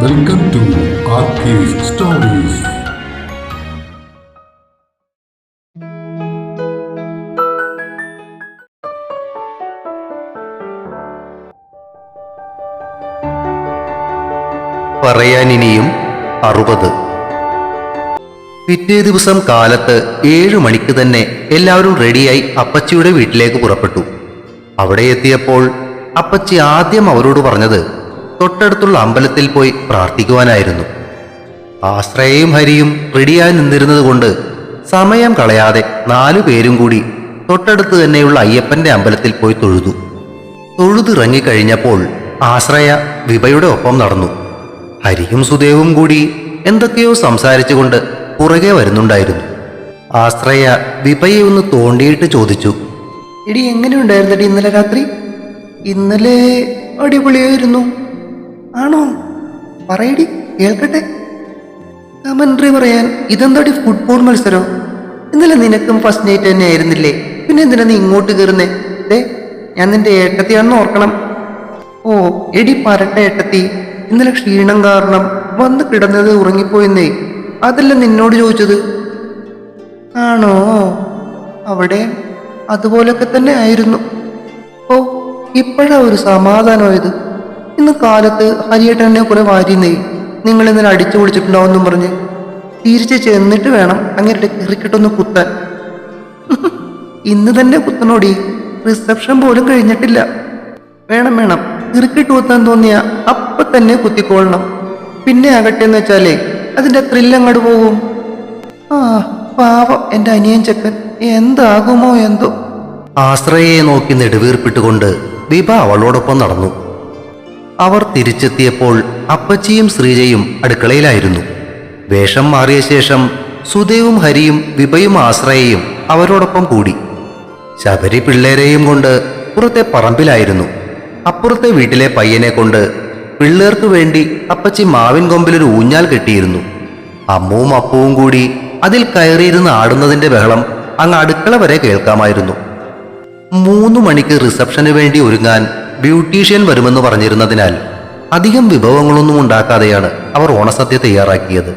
Welcome to stories പറയാനിനിയും അറുപത്. പിറ്റേ ദിവസം കാലത്ത് ഏഴു മണിക്ക് തന്നെ എല്ലാവരും റെഡിയായി അപ്പച്ചിയുടെ വീട്ടിലേക്ക് പുറപ്പെട്ടു. അവിടെ എത്തിയപ്പോൾ അപ്പച്ചി ആദ്യം അവരോട് പറഞ്ഞത് തൊട്ടടുത്തുള്ള അമ്പലത്തിൽ പോയി പ്രാർത്ഥിക്കുവാനായിരുന്നു. ആശ്രയയും ഹരിയും റെഡിയായി നിന്നിരുന്നതുകൊണ്ട് സമയം കളയാതെ നാലു പേരും കൂടി തൊട്ടടുത്ത് തന്നെയുള്ള അയ്യപ്പന്റെ അമ്പലത്തിൽ പോയി തൊഴുതു. തൊഴുതിറങ്ങിക്കഴിഞ്ഞപ്പോൾ ആശ്രയ വിഭയുടെ ഒപ്പം നടന്നു. ഹരിയും സുദേവും കൂടി എന്തൊക്കെയോ സംസാരിച്ചുകൊണ്ട് പുറകെ വരുന്നുണ്ടായിരുന്നു. ആശ്രയ വിഭയെ ഒന്ന് തോണ്ടിയിട്ട് ചോദിച്ചു ഇടി എങ്ങനെയുണ്ടായിരുന്നടി ഇന്നലെ രാത്രി? ഇന്നലെ അടിപൊളിയായിരുന്നു. ആണോ? പറയടി കേൾക്കട്ടെ? കമൻട്രി പറയാൻ ഇതെന്താടി ഫുട്ബോൾ മത്സരം? ഇന്നലെ നിനക്കും ഫസ്റ്റ് നൈറ്റ് തന്നെ ആയിരുന്നില്ലേ? പിന്നെ എന്തിനാ നീ ഇങ്ങോട്ട് കയറുന്നേ? ദേ ഞാൻ നിന്റെ ഏട്ടത്തിയാണെന്ന് ഓർക്കണം. ഓ എടി പരട്ട ഏട്ടത്തി ഇന്നലെ ക്ഷീണം കാരണം വന്ന് കിടന്നത് ഉറങ്ങിപ്പോയെന്നേ. അതല്ല നിന്നോട് ചോദിച്ചത്? ആണോ? അവിടെ അതുപോലൊക്കെ തന്നെ ആയിരുന്നു. ഓ ഇപ്പോഴാ ഒരു സമാധാനമായത്. ഇന്ന് കാലത്ത് ഹരിയേട്ടനെ കുറെ വാരിന്നേ നിങ്ങൾ ഇന്നലെ അടിച്ചു പൊളിച്ചിട്ടുണ്ടാവുമെന്നും പറഞ്ഞ്. തിരിച്ച് ചെന്നിട്ട് വേണം അങ്ങേരുടെ കിറിക്കിട്ടൊന്ന് കുത്താൻ. ഇന്ന് തന്നെ കുത്തനോടി റിസപ്ഷൻ പോലും കഴിഞ്ഞിട്ടില്ല. വേണം വേണം. ക്രിക്കറ്റ് കുത്താൻ തോന്നിയ അപ്പൊ തന്നെ കുത്തിക്കൊള്ളണം. പിന്നെ ആകട്ടെ എന്ന് വെച്ചാലേ അതിന്റെ ത്രില്ലങ്ങട് പോകും. ആ പാവം എന്റെ അനിയൻ ചെക്കൻ. എന്താകുമോ എന്തോ. ആശ്രയെ നോക്കി നെടുവീർപ്പിട്ടുകൊണ്ട് വിഭ അവളോടൊപ്പം നടന്നു. അവർ തിരിച്ചെത്തിയപ്പോൾ അപ്പച്ചിയും ശ്രീജയും അടുക്കളയിലായിരുന്നു. വേഷം മാറിയ ശേഷം സുദേവും ഹരിയും വിഭയും ആശ്രയയും അവരോടൊപ്പം കൂടി. ശബരി പിള്ളേരെയും കൊണ്ട് പുറത്തെ പറമ്പിലായിരുന്നു. അപ്പുറത്തെ വീട്ടിലെ പയ്യനെ കൊണ്ട് പിള്ളേർക്ക് വേണ്ടി അപ്പച്ചി മാവിൻ കൊമ്പിലൊരു ഊഞ്ഞാൽ കെട്ടിയിരുന്നു. അമ്മവും അപ്പവും കൂടി അതിൽ കയറിയിരുന്ന് ആടുന്നതിന്റെ ബഹളം അങ്ങ് അടുക്കള വരെ കേൾക്കാമായിരുന്നു. മൂന്ന് മണിക്ക് റിസപ്ഷന് വേണ്ടി ഒരുങ്ങാൻ ബ്യൂട്ടീഷ്യൻ വരുമെന്ന് പറഞ്ഞിരുന്നതിനാൽ അധികം വിഭവങ്ങളൊന്നും ഉണ്ടാക്കാതെയാണ് അവർ ഓണസദ്യ തയ്യാറാക്കിയത്.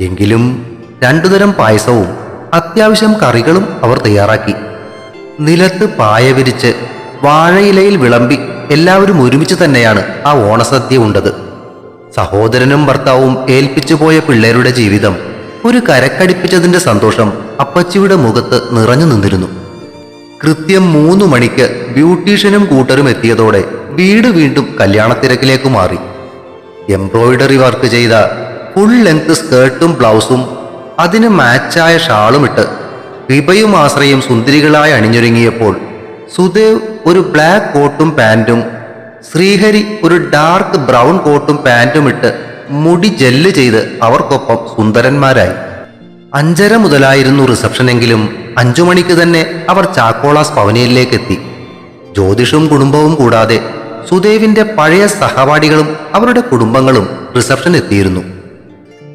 എങ്കിലും രണ്ടുതരം പായസവും അത്യാവശ്യം കറികളും അവർ തയ്യാറാക്കി. നിലത്ത് പായ വിരിച്ച് വാഴയിലയിൽ വിളമ്പി എല്ലാവരും ഒരുമിച്ച് തന്നെയാണ് ആ ഓണസദ്യ ഉണ്ടത്. സഹോദരനും ഭർത്താവും ഏൽപ്പിച്ചു പോയ പിള്ളേരുടെ ജീവിതം ഒരു കരക്കടിപ്പിച്ചതിന്റെ സന്തോഷം അപ്പച്ചിയുടെ മുഖത്ത് നിറഞ്ഞു നിന്നിരുന്നു. കൃത്യം മൂന്ന് മണിക്ക് ബ്യൂട്ടീഷ്യനും കൂട്ടരും എത്തിയതോടെ വീട് വീണ്ടും കല്യാണത്തിരക്കിലേക്ക് മാറി. എംബ്രോയിഡറി വർക്ക് ചെയ്ത ഫുൾ ലെങ്ത് സ്കേർട്ടും ബ്ലൗസും അതിന് മാച്ചായ ഷാളുമിട്ട് വിഭയും ആശ്രയും സുന്ദരികളായി അണിഞ്ഞൊരുങ്ങിയപ്പോൾ സുദേവ് ഒരു ബ്ലാക്ക് കോട്ടും പാന്റും ശ്രീഹരി ഒരു ഡാർക്ക് ബ്രൗൺ കോട്ടും പാന്റും ഇട്ട് മുടി ജെല്ല് ചെയ്ത് അവർക്കൊപ്പം സുന്ദരന്മാരായി. അഞ്ചര മുതലായിരുന്നു റിസപ്ഷനെങ്കിലും അഞ്ചു മണിക്ക് തന്നെ അവർ ചാക്കോളാസ് പവനിയിലേക്ക് എത്തി ജ്യോതിഷും കുടുംബവും കൂടാതെ സുദേവിന്റെ പഴയ സഹപാഠികളും അവരുടെ കുടുംബങ്ങളും റിസപ്ഷൻ എത്തിയിരുന്നു.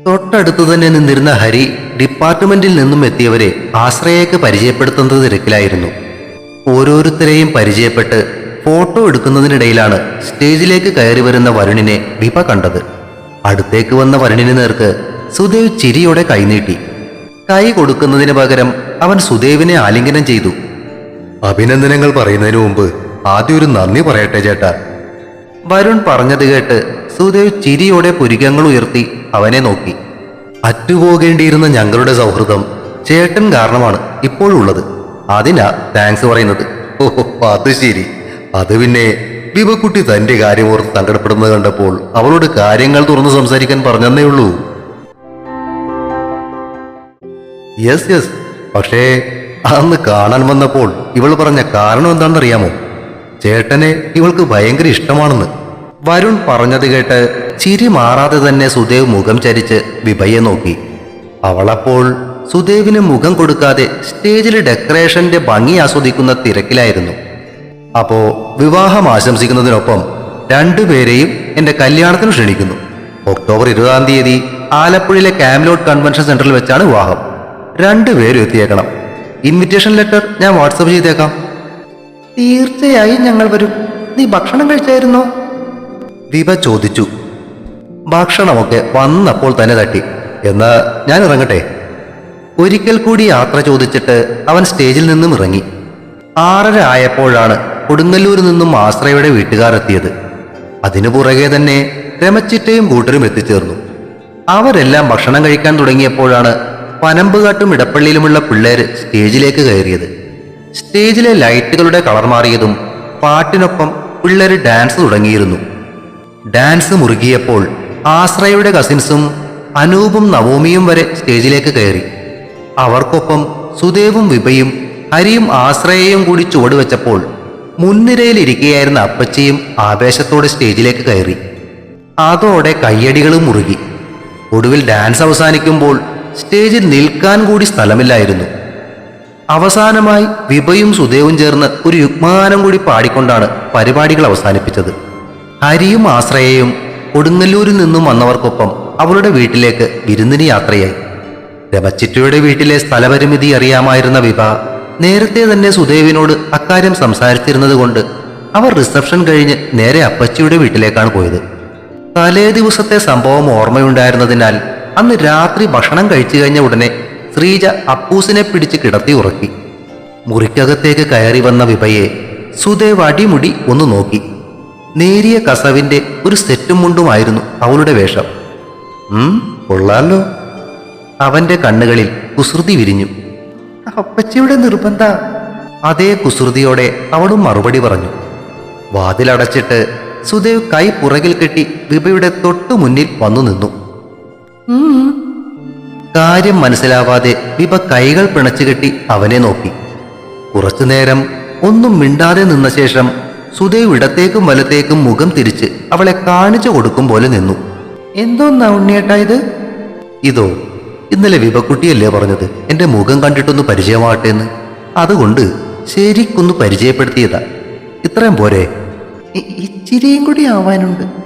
തൊട്ടടുത്തു തന്നെ നിന്നിരുന്ന ഹരി ഡിപ്പാർട്ട്മെന്റിൽ നിന്നും എത്തിയവരെ ആശ്രയക്ക് പരിചയപ്പെടുത്തുന്നത് തിരക്കിലായിരുന്നു. ഓരോരുത്തരെയും പരിചയപ്പെട്ട് ഫോട്ടോ എടുക്കുന്നതിനിടയിലാണ് സ്റ്റേജിലേക്ക് കയറി വരുന്ന വരുണിനെ വിപ കണ്ടത്. അടുത്തേക്ക് വന്ന വരുണിന് നേർക്ക് സുദേവ് ചിരിയോടെ കൈനീട്ടി കൈ കൊടുക്കുന്നതിന് പകരം അവൻ സുദേവിനെ ആലിംഗനം ചെയ്തു. അഭിനന്ദനങ്ങൾ പറയുന്നതിന് മുമ്പ് ആദ്യം ഒരു നന്ദി പറയട്ടെ ചേട്ടാ. വരുൺ പറഞ്ഞത് കേട്ട് സുദേവ് ചിരിയോടെ പുരികങ്ങൾ ഉയർത്തി അവനെ നോക്കി. അറ്റുപോകേണ്ടിയിരുന്ന ഞങ്ങളുടെ സൗഹൃദം ചേട്ടൻ കാരണമാണ് ഇപ്പോഴുള്ളത് അതിനാ താങ്ക്സ് പറയുന്നത്. ഓഹോ അത് ശരി. അത് പിന്നെ വിവക്കുട്ടി തന്റെ കാര്യം ഓർത്ത് സങ്കടപ്പെടുന്നത് കണ്ടപ്പോൾ അവളോട് കാര്യങ്ങൾ തുറന്നു സംസാരിക്കാൻ പറഞ്ഞതന്നേ ഉള്ളൂ. യെസ് യെസ് പക്ഷേ അന്ന് കാണാൻ വന്നപ്പോൾ ഇവൾ പറഞ്ഞ കാരണം എന്താണെന്നറിയാമോ? ചേട്ടനെ ഇവൾക്ക് ഭയങ്കര ഇഷ്ടമാണെന്ന്. വരുൺ പറഞ്ഞത് കേട്ട് ചിരി മാറാതെ തന്നെ സുദേവ് മുഖം ചരിച്ച് വിഭയെ നോക്കി. അവളപ്പോൾ സുദേവിന് മുഖം കൊടുക്കാതെ സ്റ്റേജിൽ ഡെക്കറേഷന്റെ ഭംഗി ആസ്വദിക്കുന്ന തിരക്കിലായിരുന്നു. അപ്പോ വിവാഹം ആശംസിക്കുന്നതിനൊപ്പം രണ്ടുപേരെയും എന്റെ കല്യാണത്തിന് ക്ഷണിക്കുന്നു. ഒക്ടോബർ ഇരുപതാം തീയതി ആലപ്പുഴയിലെ കാംലോട്ട് കൺവെൻഷൻ സെന്ററിൽ വെച്ചാണ് വിവാഹം. രണ്ടുപേരും എത്തിയേക്കണം. ഇൻവിറ്റേഷൻ ലെറ്റർ ഞാൻ വാട്സപ്പ് ചെയ്തേക്കാം. തീർച്ചയായും ഞങ്ങൾ വരും. നീ ഭക്ഷണം കഴിച്ചായിരുന്നോ? ദീപ ചോദിച്ചു. ഭക്ഷണമൊക്കെ വന്നപ്പോൾ തന്നെ തട്ടി. എന്നാ ഞാൻ ഇറങ്ങട്ടെ? ഒരിക്കൽ കൂടി യാത്ര ചോദിച്ചിട്ട് അവൻ സ്റ്റേജിൽ നിന്നും ഇറങ്ങി. ആറര ആയപ്പോഴാണ് കൊടുങ്ങല്ലൂരിൽ നിന്നും ആശ്രയയുടെ വീട്ടുകാർ എത്തിയത്. അതിനു പുറകെ തന്നെ രമച്ചിറ്റയും കൂട്ടരും എത്തിച്ചേർന്നു. അവരെല്ലാം ഭക്ഷണം കഴിക്കാൻ തുടങ്ങിയപ്പോഴാണ് പനമ്പുകാട്ടും ഇടപ്പള്ളിയിലുമുള്ള പിള്ളേര് സ്റ്റേജിലേക്ക് കയറിയത്. സ്റ്റേജിലെ ലൈറ്റുകളുടെ കളർ മാറിയതും പാട്ടിനൊപ്പം പിള്ളേര് ഡാൻസ് തുടങ്ങിയിരുന്നു. ഡാൻസ് മുറുകിയപ്പോൾ ആശ്രയയുടെ കസിൻസും അനൂപും നവോമിയും വരെ സ്റ്റേജിലേക്ക് കയറി. അവർക്കൊപ്പം സുദേവും വിഭയും ഹരിയും ആശ്രയയും കൂടി ചുവടുവെച്ചപ്പോൾ മുൻനിരയിലിരിക്കുകയായിരുന്ന അപ്പച്ചിയും ആവേശത്തോടെ സ്റ്റേജിലേക്ക് കയറി. അതോടെ കയ്യടികളും മുറുകി. ഒടുവിൽ ഡാൻസ് അവസാനിക്കുമ്പോൾ സ്റ്റേജിൽ നിൽക്കാൻ കൂടി സ്ഥലമില്ലായിരുന്നു. അവസാനമായി വിഭയും സുദേവും ചേർന്ന് ഒരു യുഗ്മാനം കൂടി പാടിക്കൊണ്ടാണ് പരിപാടികൾ അവസാനിപ്പിച്ചത്. ഹരിയും ആശ്രയയും കൊടുങ്ങല്ലൂരിൽ നിന്നും വന്നവർക്കൊപ്പം അവളുടെ വീട്ടിലേക്ക് വിരുന്നിന് യാത്രയായി. രമച്ചിറ്റയുടെ വീട്ടിലെ സ്ഥലപരിമിതി അറിയാമായിരുന്ന വിഭ നേരത്തെ തന്നെ സുദേവിനോട് അക്കാര്യം സംസാരിച്ചിരുന്നത് കൊണ്ട് അവർ റിസപ്ഷൻ കഴിഞ്ഞ് നേരെ അപ്പച്ചിയുടെ വീട്ടിലേക്കാണ് പോയത്. തലേ ദിവസത്തെ സംഭവം ഓർമ്മയുണ്ടായിരുന്നതിനാൽ അന്ന് രാത്രി ഭക്ഷണം കഴിച്ചു കഴിഞ്ഞ ഉടനെ ശ്രീജ അപ്പൂസിനെ പിടിച്ച് കിടത്തി ഉറക്കി. മുറിക്കകത്തേക്ക് കയറി വന്ന വിഭയെ സുദേവ് അടിമുടി ഒന്ന് നോക്കി. നേരിയ കസവിന്റെ ഒരു സെറ്റും മുണ്ടുമായിരുന്നു അവളുടെ വേഷം. ഉം കൊള്ളാലോ. അവന്റെ കണ്ണുകളിൽ കുസൃതി വിരിഞ്ഞു. അപ്പച്ചിയുടെ നിർബന്ധ. അതേ കുസൃതിയോടെ അവളും മറുപടി പറഞ്ഞു. വാതിലടച്ചിട്ട് സുദേവ് കൈ പുറകിൽ കെട്ടി വിഭയുടെ തൊട്ടു മുന്നിൽ വന്നു നിന്നു. കാര്യം മനസ്സിലാവാതെ വിഭ കൈകൾ പിണച്ചുകെട്ടി അവനെ നോക്കി. കുറച്ചുനേരം ഒന്നും മിണ്ടാതെ നിന്ന ശേഷം സുധേവ് ഇടത്തേക്കും വലത്തേക്കും മുഖം തിരിച്ച് അവളെ കാണിച്ചു കൊടുക്കും പോലെ നിന്നു. എന്തോ ഉണ്ണിയേട്ടാ ഇത്? ഇതോ ഇന്നലെ വിപക്കുട്ടിയല്ലേ പറഞ്ഞത്? എന്റെ മുഖം കണ്ടിട്ടൊന്ന് പരിചയമാവട്ടെ എന്ന് അതുകൊണ്ട് ശരിക്കൊന്ന് പരിചയപ്പെടുത്തിയതാ. ഇത്രയും പോരെ. ഇച്ചിരിയും കൂടി ആവാനുണ്ട്.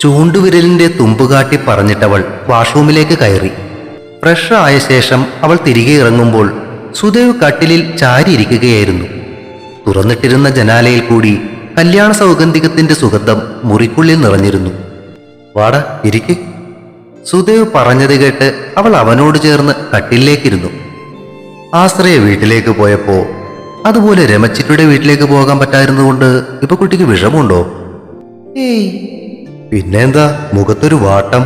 ചൂണ്ടുവിരലിന്റെ തുമ്പുകാട്ടി പറഞ്ഞിട്ടവൾ വാഷ്റൂമിലേക്ക് കയറി. ഫ്രഷ് ആയ ശേഷം അവൾ തിരികെ ഇറങ്ങുമ്പോൾ സുദേവ് കട്ടിലിൽ ചാരിയിരിക്കുകയായിരുന്നു. തുറന്നിട്ടിരുന്ന ജനാലയിൽ കൂടി കല്യാണ സൗഗന്ധികത്തിന്റെ സുഗന്ധം മുറിക്കുള്ളിൽ നിറഞ്ഞിരുന്നു. വാട ഇരിക്ക്. സുദേവ് പറഞ്ഞത് കേട്ട് അവൾ അവനോട് ചേർന്ന് കട്ടിലേക്കിരുന്നു ആശ്രയ വീട്ടിലേക്ക് പോയപ്പോ അതുപോലെ രമച്ചിട്ടുടെ വീട്ടിലേക്ക് പോകാൻ പറ്റായിരുന്നതുകൊണ്ട് ഇപ്പൊ കുട്ടിക്ക് വിഷമുണ്ടോ ഏയ് പിന്നെന്താ മുഖത്തൊരു വാട്ടം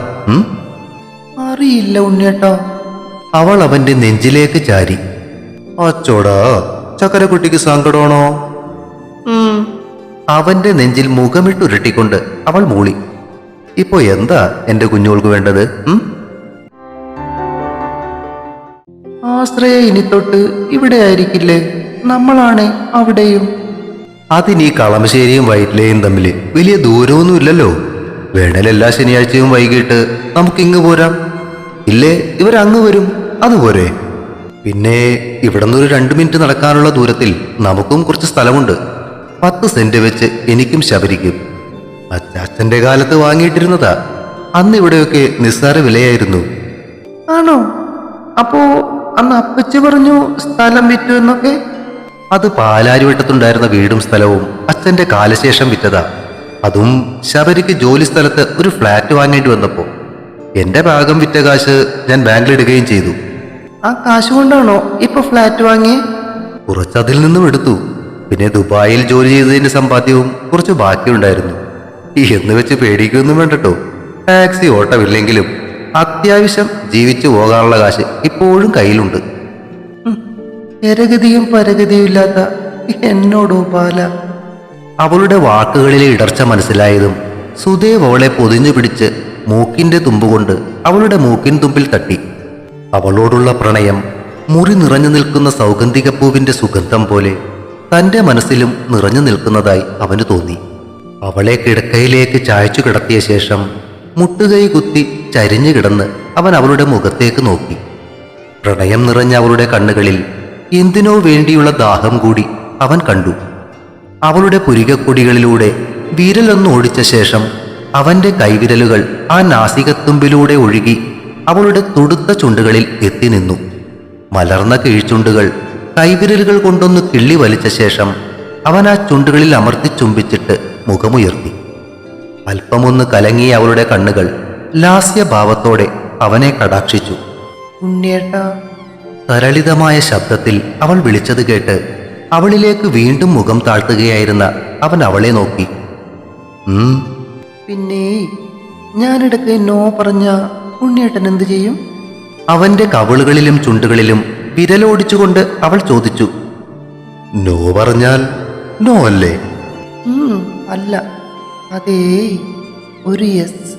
അറിയില്ല ഉണ്ണിയേട്ടാ. അവൾ അവന്റെ നെഞ്ചിലേക്ക് ചാരി. അച്ചോടാ ചക്കരക്കുട്ടിക്ക് സങ്കടമാണോ? അവന്റെ നെഞ്ചിൽ മുഖമിട്ടുരുട്ടിക്കൊണ്ട് അവൾ മൂളി. ഇപ്പൊ എന്താ എന്റെ കുഞ്ഞുങ്ങൾക്ക് വേണ്ടത് ആശ്രയ ഇനി തൊട്ട് ഇവിടെ ആയിരിക്കില്ലേ? നമ്മളാണ് അവിടെയും. അതിനീ കളമശ്ശേരിയും വൈറ്റിലയും തമ്മിൽ വലിയ ദൂരമൊന്നുമില്ലല്ലോ. വേണേൽ എല്ലാ ശനിയാഴ്ചയും വൈകിട്ട്. നമുക്കിങ്ങ് പോരാം. ഇല്ലേ ഇവരങ്ങ് വരും. അതുപോരെ പിന്നെ ഇവിടെ ഒരു രണ്ട് മിനിറ്റ് നടക്കാനുള്ള ദൂരത്തിൽ നമുക്കും കുറച്ച് സ്ഥലമുണ്ട്. പത്ത് സെന്റ് വെച്ച് എനിക്കും ശബരിക്കും. അച്ചാച്ചന്റെ കാലത്ത് വാങ്ങിയിട്ടിരുന്നതാ. അന്ന് ഇവിടെയൊക്കെ നിസ്സാര വിലയായിരുന്നു. ആണോ? അപ്പോ അന്ന് അപ്പച്ചി പറഞ്ഞു സ്ഥലം വിറ്റു എന്നൊക്കെ? അത് പാലാരിവട്ടത്തുണ്ടായിരുന്ന വീടും സ്ഥലവും അച്ഛന്റെ കാലശേഷം വിറ്റതാ. അതും ശബരിക്ക് ജോലി സ്ഥലത്ത് ഒരു ഫ്ലാറ്റ് വാങ്ങേണ്ടി വന്നപ്പോ എന്റെ ഭാഗം വിറ്റ കാശ് ഞാൻ ബാങ്കിലിടുകയും ചെയ്തു. ആ കാശ് കൊണ്ടാണോ ഇപ്പൊ ഫ്ലാറ്റ് വാങ്ങി കുറച്ചതിൽ നിന്നും എടുത്തു. പിന്നെ ദുബായിൽ ജോലി ചെയ്തതിന്റെ സമ്പാദ്യവും കുറച്ച് ബാക്കിയുണ്ടായിരുന്നു. എന്ന് വെച്ച് പേടിക്കൊന്നും വേണ്ടട്ടോ. ടാക്സി ഓട്ടമില്ലെങ്കിലും അത്യാവശ്യം ജീവിച്ചു പോകാനുള്ള കാശ് ഇപ്പോഴും കയ്യിലുണ്ട്. എരഗതിയും പരഗതിയും ഇല്ലാത്ത എന്നോടോ ബാല. അവളുടെ വാക്കുകളിലെ ഇടർച്ച മനസ്സിലായതും സുദേവ് അവളെ പൊതിഞ്ഞു പിടിച്ച് മൂക്കിന്റെ തുമ്പുകൊണ്ട് അവളുടെ മൂക്കിൻ തുമ്പിൽ തട്ടി. അവളോടുള്ള പ്രണയം മുറി നിറഞ്ഞു നിൽക്കുന്ന സൗഗന്ധിക പൂവിന്റെ സുഗന്ധം പോലെ തന്റെ മനസ്സിലും നിറഞ്ഞു നിൽക്കുന്നതായി അവന് തോന്നി. അവളെ കിടക്കയിലേക്ക് ചായച്ചു കിടത്തിയ ശേഷം മുട്ടുകൈ കുത്തി ചരിഞ്ഞു കിടന്ന് അവൻ അവളുടെ മുഖത്തേക്ക് നോക്കി. പ്രണയം നിറഞ്ഞ അവളുടെ കണ്ണുകളിൽ എന്തിനോ വേണ്ടിയുള്ള ദാഹം കൂടി അവൻ കണ്ടു. അവളുടെ പുരികക്കൊടികളിലൂടെ വിരലൊന്ന് ഓടിച്ച ശേഷം അവന്റെ കൈവിരലുകൾ ആ നാസികത്തുമ്പിലൂടെ ഒഴുകി അവളുടെ തുടുത്ത ചുണ്ടുകളിൽ എത്തി നിന്നു. മലർന്ന കീഴ്ചുണ്ടുകൾ കൈവിരലുകൾ കൊണ്ടൊന്ന് കിള്ളി വലിച്ച ശേഷം അവൻ ആ ചുണ്ടുകളിൽ അമർത്തി ചുംബിച്ചിട്ട് മുഖമുയർത്തി. അല്പമൊന്ന് കലങ്ങിയ അവളുടെ കണ്ണുകൾ ലാസ്യഭാവത്തോടെ അവനെ കടാക്ഷിച്ചു. ഉണ്ണിയേട്ട. തരളിതമായ ശബ്ദത്തിൽ അവൾ വിളിച്ചത് കേട്ട് അവളിലേക്ക് വീണ്ടും മുഖം താഴ്ത്തുകയായിരുന്ന അവൻ അവളെ നോക്കി. പിന്നെ ഞാനിടക്ക് നോ പറഞ്ഞ ഉണ്ണിയേട്ടൻ എന്ത് ചെയ്യും? അവന്റെ കവിളുകളിലും ചുണ്ടുകളിലും വിരലോടിച്ചുകൊണ്ട് അവൾ ചോദിച്ചു. നോ പറഞ്ഞാൽ നോ അല്ലേ? അല്ല. അതേ ഒരു യെസ്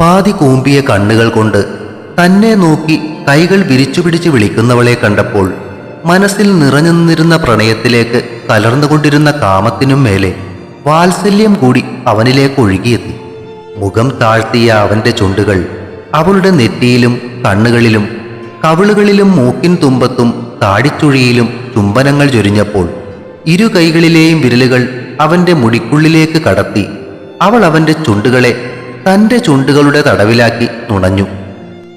പാതി കൂമ്പിയ കണ്ണുകൾ കൊണ്ട് തന്നെ നോക്കി കൈകൾ വിരിച്ചു പിടിച്ച് വിളിക്കുന്നവളെ കണ്ടപ്പോൾ മനസ്സിൽ നിറഞ്ഞു നിന്നിരുന്ന പ്രണയത്തിലേക്ക് കലർന്നുകൊണ്ടിരുന്ന കാമത്തിനും മേലെ വാത്സല്യം കൂടി അവനിലേക്ക് ഒഴുകിയെത്തി. മുഖം താഴ്ത്തിയ അവന്റെ ചുണ്ടുകൾ അവളുടെ നെറ്റിയിലും കണ്ണുകളിലും കവിളുകളിലും മൂക്കിൻ തുമ്പത്തും താടിച്ചുഴിയിലും ചുംബനങ്ങൾ ചൊരിഞ്ഞപ്പോൾ ഇരു കൈകളിലെയും വിരലുകൾ അവന്റെ മുടിക്കുള്ളിലേക്ക് കടത്തി അവൾ അവന്റെ ചുണ്ടുകളെ തന്റെ ചുണ്ടുകളുടെ തടവിലാക്കി നുണഞ്ഞു.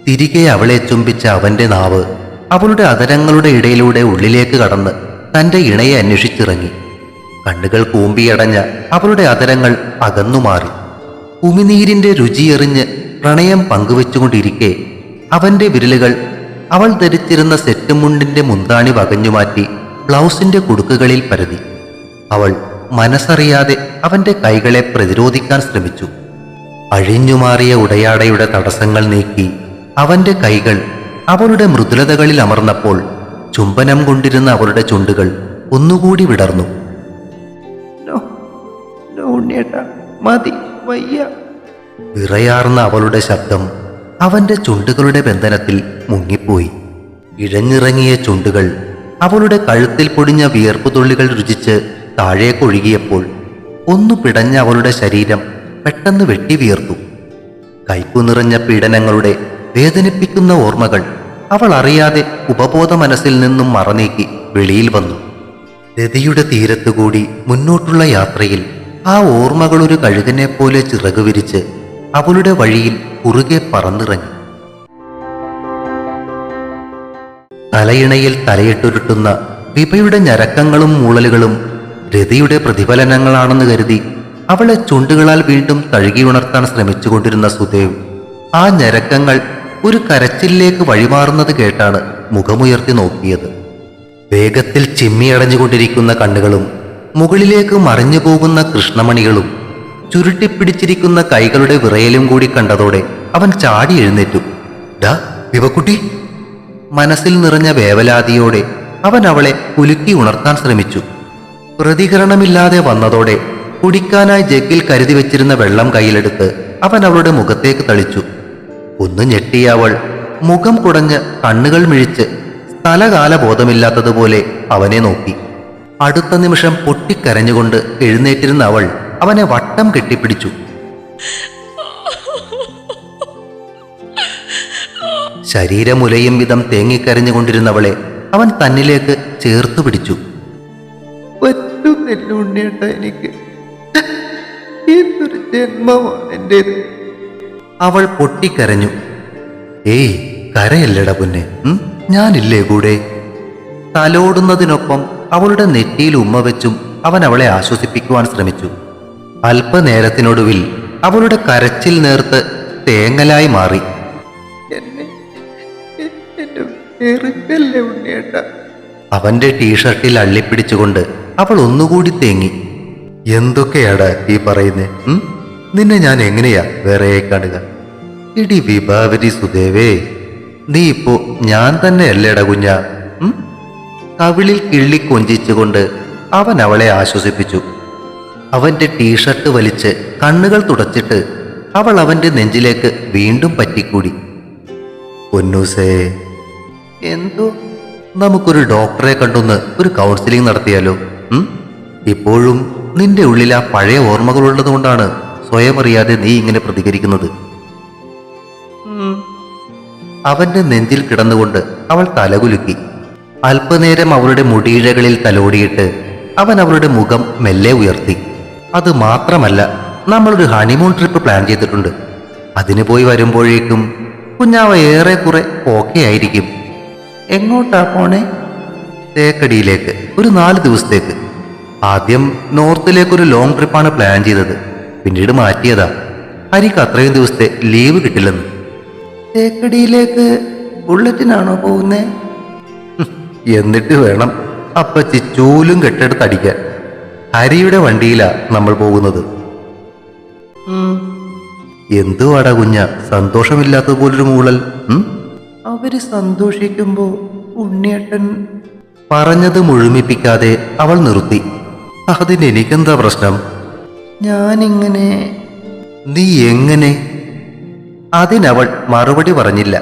തിരികെ അവളെ ചുംബിച്ച അവന്റെ നാവ് അവളുടെ അതരങ്ങളുടെ ഇടയിലൂടെ ഉള്ളിലേക്ക് കടന്ന് തന്റെ ഇണയെ അന്വേഷിച്ചിറങ്ങി. കണ്ണുകൾ കൂമ്പിയടഞ്ഞ അവളുടെ അതരങ്ങൾ അകന്നുമാറി ഉമിനീരിന്റെ രുചിയെറിഞ്ഞ് പ്രണയം പങ്കുവെച്ചുകൊണ്ടിരിക്കെ അവന്റെ വിരലുകൾ അവൾ ധരിച്ചിരുന്ന സെറ്റുമുണ്ടിന്റെ മുന്താണി വകഞ്ഞുമാറ്റി ബ്ലൗസിന്റെ കുടുക്കുകളിൽ പരതി. അവൾ മനസ്സറിയാതെ അവന്റെ കൈകളെ പ്രതിരോധിക്കാൻ ശ്രമിച്ചു. അഴിഞ്ഞുമാറിയ ഉടയാടയുടെ തടസ്സങ്ങൾ നീക്കി അവന്റെ കൈകൾ അവളുടെ മൃദുലതകളിൽ അമർന്നപ്പോൾ ചുംബനം കൊണ്ടിരുന്ന അവളുടെ ചുണ്ടുകൾ ഒന്നുകൂടി വിടർന്നു. മതി വയ്യ. വിറയാർന്ന അവളുടെ ശബ്ദം അവന്റെ ചുണ്ടുകളുടെ ബന്ധനത്തിൽ മുങ്ങിപ്പോയി. ഇഴഞ്ഞിറങ്ങിയ ചുണ്ടുകൾ അവളുടെ കഴുത്തിൽ പൊടിഞ്ഞ വിയർപ്പു തുള്ളികൾ രുചിച്ച് താഴേക്കൊഴുകിയപ്പോൾ ഒന്നു പിടഞ്ഞ അവളുടെ ശരീരം പെട്ടെന്ന് വെട്ടി കൈപ്പു കയ്പു നിറഞ്ഞ പീഡനങ്ങളുടെ വേദനിപ്പിക്കുന്ന ഓർമ്മകൾ അവൾ അറിയാതെ ഉപബോധ മനസ്സിൽ നിന്നും മറനീക്കി വെളിയിൽ വന്നു. രതിയുടെ തീരത്തുകൂടി മുന്നോട്ടുള്ള യാത്രയിൽ ആ ഓർമ്മകൾ ഒരു കഴുകനെ പോലെ ചിറകു വിരിച്ച് അവളുടെ വഴിയിൽ കുറുകെ പറന്നിറങ്ങി. തലയിണയിൽ തലയിട്ടുരുട്ടുന്ന വിഭയുടെ ഞരക്കങ്ങളും മൂളലുകളും രതിയുടെ പ്രതിഫലനങ്ങളാണെന്ന് കരുതി അവളെ ചുണ്ടുകളാൽ വീണ്ടും തഴുകിയുണർത്താൻ ശ്രമിച്ചുകൊണ്ടിരുന്ന സുദേവ് ആ ഞരക്കങ്ങൾ ഒരു കരച്ചിലേക്ക് വഴിമാറുന്നത് കേട്ടാണ് മുഖമുയർത്തി നോക്കിയത്. വേഗത്തിൽ ചിമ്മിയടഞ്ഞുകൊണ്ടിരിക്കുന്ന കണ്ണുകളും മുകളിലേക്ക് മറിഞ്ഞു പോകുന്ന കൃഷ്ണമണികളും ചുരുട്ടിപ്പിടിച്ചിരിക്കുന്ന കൈകളുടെ വിറയലും കൂടി കണ്ടതോടെ അവൻ ചാടി എഴുന്നേറ്റു. ഡാ വിവക്കുട്ടി! മനസ്സിൽ നിറഞ്ഞ വേവലാതിയോടെ അവൻ അവളെ കുലുക്കി ഉണർത്താൻ ശ്രമിച്ചു. പ്രതികരണമില്ലാതെ വന്നതോടെ കുടിക്കാനായി ജഗ്ഗിൽ കരുതി വെച്ചിരുന്ന വെള്ളം കയ്യിലെടുത്ത് അവൻ അവളുടെ മുഖത്തേക്ക് തളിച്ചു. ഒന്ന് ഞെട്ടിയവൾ. മുഖം കുടഞ്ഞ് കണ്ണുകൾ മിഴിച്ച് സ്ഥലകാല ബോധമില്ലാത്തതുപോലെ അവനെ നോക്കി. അടുത്ത നിമിഷം പൊട്ടിക്കരഞ്ഞുകൊണ്ട് എഴുന്നേറ്റിരുന്ന അവൾ അവനെ വട്ടം കെട്ടിപ്പിടിച്ചു. ശരീരമുലയും വിധം തേങ്ങിക്കരഞ്ഞുകൊണ്ടിരുന്നവളെ അവൻ തന്നിലേക്ക് ചേർത്തു പിടിച്ചു. പറ്റുന്നില്ല എനിക്ക്. എന്തൊരു ജന്മമാണ് എന്റെത് അവൾ പൊട്ടിക്കരഞ്ഞു. ഏയ് കരയല്ലട പൊന്നെ? ഞാനില്ലേ കൂടെ? തലോടുന്നതിനൊപ്പം അവളുടെ നെറ്റിയിൽ ഉമ്മ വെച്ചും അവൻ അവളെ ആശ്വസിപ്പിക്കുവാൻ ശ്രമിച്ചു. അല്പനേരത്തിനൊടുവിൽ അവളുടെ കരച്ചിൽ നേർത്ത് തേങ്ങലായി മാറി. അവന്റെ ടീഷർട്ടിൽ അള്ളിപ്പിടിച്ചുകൊണ്ട് അവൾ ഒന്നുകൂടി തേങ്ങി. എന്തൊക്കെയാടാ ഈ പറയുന്നേ? നിന്നെ ഞാൻ എങ്ങനെയാ വേറെ കാണുക ഇടി വിഭാവരി സുദേവേ നീ ഇപ്പോ ഞാൻ തന്നെ അല്ലേടാ കുഞ്ഞ? കവിളിൽ കിള്ളി കൊഞ്ചിച്ചുകൊണ്ട് അവൻ അവളെ ആശ്വസിപ്പിച്ചു. അവന്റെ ടീഷർട്ട് വലിച്ച് കണ്ണുകൾ തുടച്ചിട്ട് അവൾ അവന്റെ നെഞ്ചിലേക്ക് വീണ്ടും പറ്റിക്കൂടി. പൊന്നൂസേ എന്തോ? നമുക്കൊരു ഡോക്ടറെ കണ്ടൊന്ന് ഒരു കൗൺസിലിംഗ് നടത്തിയാലോ? ഇപ്പോഴും നിന്റെ ഉള്ളിൽ ആ പഴയ ഓർമ്മകൾ കൊണ്ടാണ് സ്വയം അറിയാതെ നീ ഇങ്ങനെ പ്രതികരിക്കുന്നത്? അവന്റെ നെഞ്ചിൽ കിടന്നുകൊണ്ട് അവൾ തലകുലുക്കി. അല്പനേരം അവളുടെ മുടിയിഴകളിൽ തലോടിയിട്ട് അവൻ അവളുടെ മുഖം മെല്ലെ ഉയർത്തി. അത് മാത്രമല്ല നമ്മളൊരു ഹണിമൂൺ ട്രിപ്പ് പ്ലാൻ ചെയ്തിട്ടുണ്ട്. അതിന് പോയി വരുമ്പോഴേക്കും കുഞ്ഞാവ ഏറെക്കുറെ ഓക്കെ ആയിരിക്കും. എങ്ങോട്ടാ പോണേ? തേക്കടിയിലേക്ക് ഒരു നാല് ദിവസത്തേക്ക്. ആദ്യം നോർത്തിലേക്കൊരു ലോങ് ട്രിപ്പാണ് പ്ലാൻ ചെയ്തത്. പിന്നീട് മാറ്റിയതാ. ഹരിക്ക് അത്രയും ദിവസത്തെ ലീവ് കിട്ടില്ലെന്ന്. തേക്കടിയിലേക്ക് ബുള്ളറ്റിനാണോ പോകുന്നേ? എന്നിട്ട് വേണം അപ്പച്ചി ചൂലും കെട്ടെടുത്ത് അടിക്കാൻ. ഹരിയുടെ വണ്ടിയിലാ നമ്മൾ പോകുന്നത്. എന്തുവാടാ കുഞ്ഞ സന്തോഷമില്ലാത്ത പോലൊരു മൂളൽ? അവർ സന്തോഷിക്കുമ്പോ ഉണ്ണിയേട്ടൻ പറഞ്ഞത് മുഴുമിപ്പിക്കാതെ അവൾ നിർത്തി. അതിന് എനിക്കെന്താ പ്രശ്നം? ഞാനിങ്ങനെ നീ എങ്ങനെ? അതിനവൾ മറുപടി പറഞ്ഞില്ല.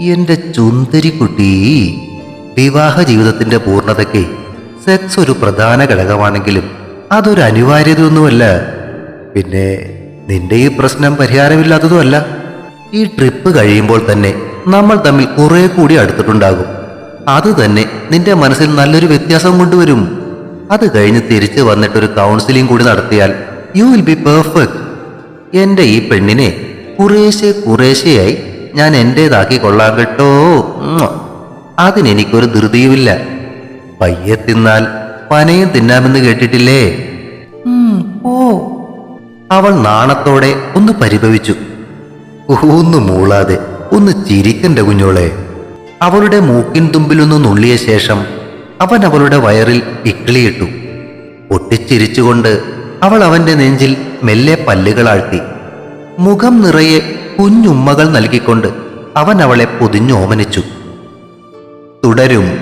എന്റെ ചുന്തരിക്കുട്ടി വിവാഹ ജീവിതത്തിന്റെ പൂർണതയ്ക്ക് സെക്സ് ഒരു പ്രധാന ഘടകമാണെങ്കിലും അതൊരു അനിവാര്യതയൊന്നുമല്ല. പിന്നെ നിന്റെ ഈ പ്രശ്നം പരിഹാരമില്ലാത്തതുമല്ല. ഈ ട്രിപ്പ് കഴിയുമ്പോൾ തന്നെ നമ്മൾ തമ്മിൽ കുറെ കൂടി അടുത്തിട്ടുണ്ടാകും. അത് തന്നെ നിന്റെ മനസ്സിൽ നല്ലൊരു വ്യത്യാസം കൊണ്ടുവരും. അത് കഴിഞ്ഞ് തിരിച്ചു വന്നിട്ടൊരു കൗൺസിലിംഗ് കൂടി നടത്തിയാൽ യു വിൽ ബി പെർഫെക്റ്റ് എന്റെ ഈ പെണ്ണിനെ കുറേശ്ശെ കുറേശ്ശെയായി ഞാൻ എന്റേതാക്കി കൊള്ളാൻ കേട്ടോ. അതിനെനിക്കൊരു ധൃതിയുമില്ല. പയ്യെ തിന്നാൽ പനയും തിന്നാമെന്ന് കേട്ടിട്ടില്ലേ? ഓ അവൾ നാണത്തോടെ ഒന്ന് പരിഭവിച്ചു. ഒന്ന് മൂളാതെ ഒന്ന് ചിരിക്കണ്ട കുഞ്ഞോളെ. അവളുടെ മൂക്കിൻ തുമ്പിലൊന്ന് നുള്ളിയ ശേഷം അവൻ അവളുടെ വയറിൽ ഇക്കിളിയിട്ടു. പൊട്ടിച്ചിരിച്ചുകൊണ്ട് അവൾ അവന്റെ നെഞ്ചിൽ മെല്ലെ പല്ലുകളാഴ്ത്തി. മുഖം നിറയെ കുഞ്ഞുമ്മകൾ നൽകിക്കൊണ്ട് അവൻ അവളെ പൊതിഞ്ഞോമനിച്ചു തുടരും.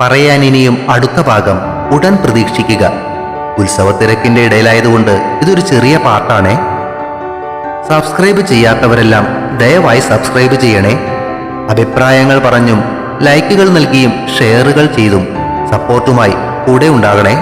പറയാൻ ഇനിയും അടുത്ത ഭാഗം ഉടൻ പ്രതീക്ഷിക്കുക. ഉത്സവത്തിരക്കിന്റെ ഇടയിലായതുകൊണ്ട് ഇതൊരു ചെറിയ പാട്ടാണേ. സബ്സ്ക്രൈബ് ചെയ്യാത്തവരെല്ലാം ദയവായി സബ്സ്ക്രൈബ് ചെയ്യണേ. അഭിപ്രായങ്ങൾ പറഞ്ഞും ലൈക്കുകൾ നൽകിയും ഷെയറുകൾ ചെയ്തും സപ്പോർട്ടുമായി കൂടെ ഉണ്ടാകണേ.